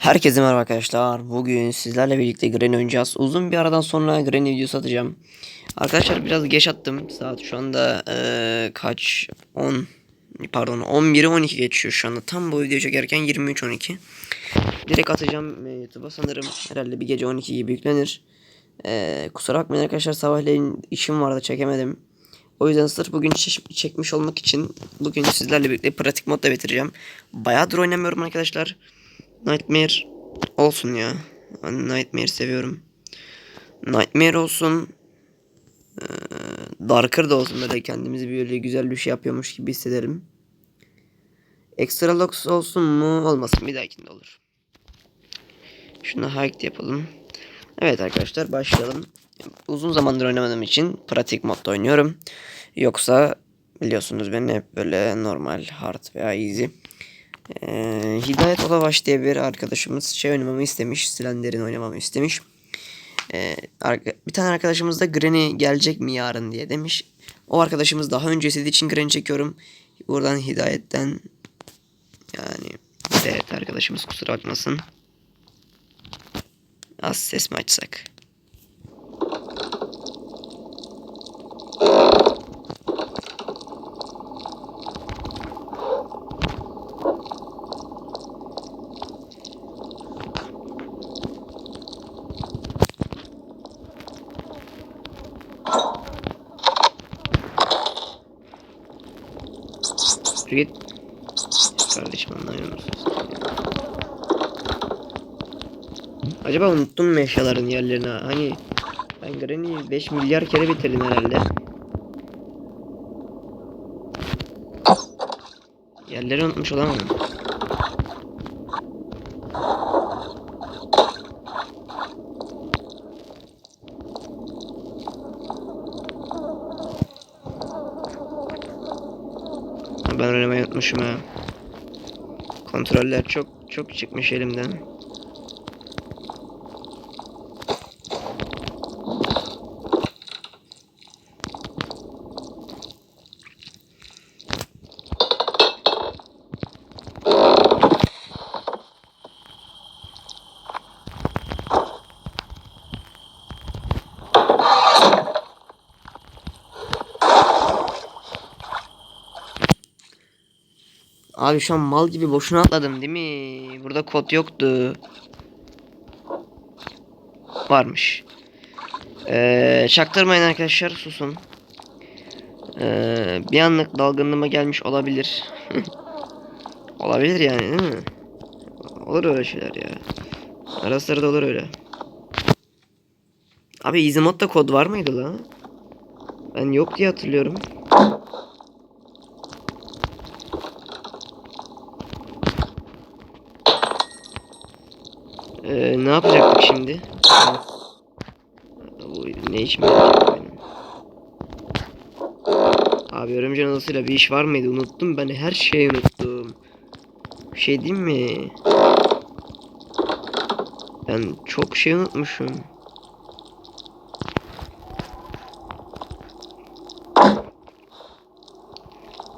Herkese merhaba arkadaşlar. Bugün sizlerle birlikte Granny oynayacağız. Uzun bir aradan sonra Granny videosu atacağım. Arkadaşlar biraz geç attım. Saat şu anda eee, kaç? 10 pardon 11'i 12 geçiyor şu anda. Tam bu videoyu çekerken 23-12. Direkt atacağım e, YouTube'a sanırım. Herhalde bir gece 12 gibi yüklenir. Eee, kusura bakmayın arkadaşlar sabahleyin işim vardı çekemedim. O yüzden sırf bugün çekmiş olmak için bugün sizlerle birlikte pratik modda bitireceğim. Bayağıdır oynamıyorum arkadaşlar. Nightmare olsun ya. Nightmare seviyorum. Nightmare olsun. Ee, Darker da olsun böyle kendimizi böyle güzel bir şey yapıyormuş gibi hissedelim. Extra Lux olsun mu? Olmasın bir dahakinde olur. Şunu hike yapalım. Evet arkadaşlar başlayalım. Uzun zamandır oynamadığım için pratik modda oynuyorum. Yoksa biliyorsunuz ben hep böyle normal hard veya easy. Ee, Hidayet Olabaş diye bir arkadaşımız şey oynamamı istemiş. Slender'in oynamamı istemiş. Ee, bir tane arkadaşımız da Granny gelecek mi yarın diye demiş. O arkadaşımız daha önce istediği için Granny çekiyorum. Buradan Hidayet'ten yani Hidayet arkadaşımız kusura bakmasın. Az ses mi açsak? Yürü git. Kardeşim anlamıyor musunuz? Acaba unuttum mu eşyaların yerlerini? Hani ben Granny'i 5 milyar kere bitirdim herhalde. Yerleri unutmuş olamam. Ben oynamayı unutmuşum ha. Kontroller çok çok çıkmış elimden. Abi şu an mal gibi boşuna atladım değil mi? Burada kod yoktu. Varmış. Ee, çaktırmayın arkadaşlar susun. Ee, bir anlık dalgınlığıma gelmiş olabilir. olabilir yani değil mi? Olur öyle şeyler ya. Ara sıra da olur öyle. Abi easy modda kod var mıydı lan? Ben yok diye hatırlıyorum. Ee, ne yapacaktık şimdi? Bu ne iş mi yapacak benim? Abi örümcek adasıyla bir iş var mıydı? Unuttum ben her şeyi unuttum. Bir şey diyeyim mi? Ben çok şey unutmuşum.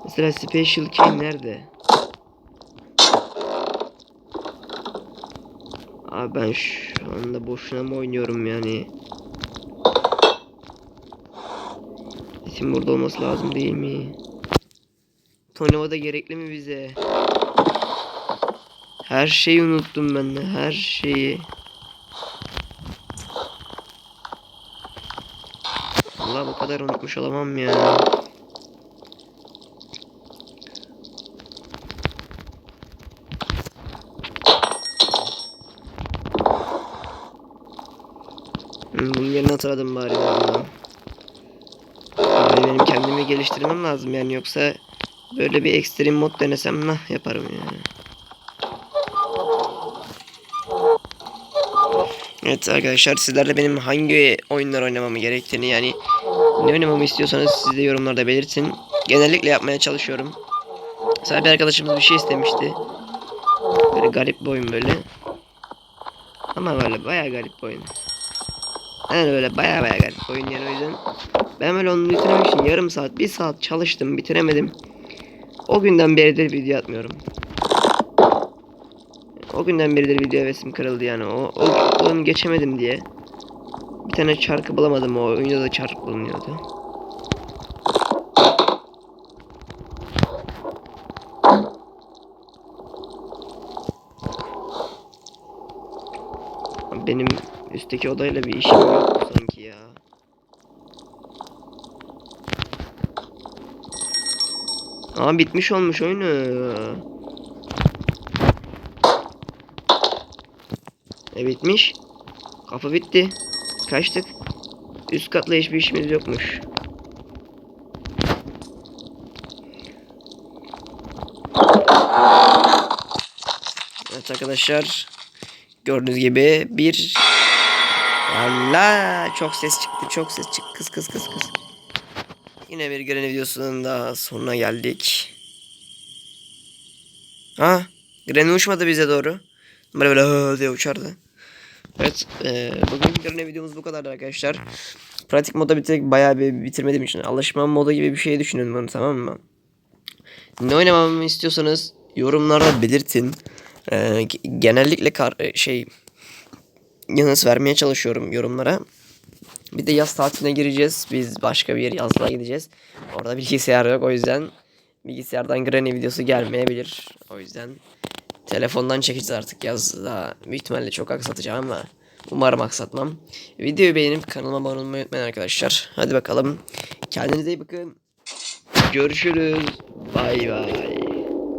Mesela Special Key nerede? Abi ben şu anda boşuna mı oynuyorum yani? İsim burada olması lazım değil mi? Tonova da gerekli mi bize? Her şeyi unuttum ben de her şeyi. Allah bu kadar unutmuş olamam ya. Hatırladım bari. Abi benim kendimi geliştirmem lazım yani yoksa böyle bir ekstrem mod denesem nah yaparım yani. Evet arkadaşlar sizlerle benim hangi oyunlar oynamamı gerektiğini yani ne oynamamı istiyorsanız siz de yorumlarda belirtin. Genellikle yapmaya çalışıyorum. Mesela bir arkadaşımız bir şey istemişti. Böyle garip bir oyun böyle. Ama böyle bayağı garip bir oyun. Yani böyle baya baya garip oyun yani o yüzden ben böyle onu bitirmek için yarım saat bir saat çalıştım bitiremedim. O günden beridir video atmıyorum. O günden beridir video hevesim kırıldı yani. O, o onu geçemedim diye. Bir tane çarkı bulamadım o oyunda da çark bulunuyordu. Benim üstteki odayla bir işim yok sanki ya. Aa bitmiş olmuş oyunu. E bitmiş. Kapı bitti. Kaçtık. Üst katla hiçbir işimiz yokmuş. Evet arkadaşlar. Gördüğünüz gibi bir Allah çok ses çıktı çok ses çıktı kız kız kız kız. Yine bir görev videosunun da sonuna geldik. Ha, Granny uçmadı bize doğru. Böyle böyle diye uçardı. Evet, e, bugün görev videomuz bu kadar arkadaşlar. Pratik moda bitirdik bayağı bir bitirmediğim için alışma moda gibi bir şey düşünün bunu tamam mı? Ne oynamamı istiyorsanız yorumlarda belirtin. E, ge- genellikle kar, e, şey yanıt vermeye çalışıyorum yorumlara. Bir de yaz tatiline gireceğiz. Biz başka bir yazlığa gideceğiz. Orada bilgisayar yok o yüzden bilgisayardan Granny videosu gelmeyebilir. O yüzden telefondan çekeceğiz artık yazda. Büyük ihtimalle çok aksatacağım ama umarım aksatmam. Videoyu beğenip kanalıma abone olmayı unutmayın arkadaşlar. Hadi bakalım. Kendinize iyi bakın. Görüşürüz. Bay bay.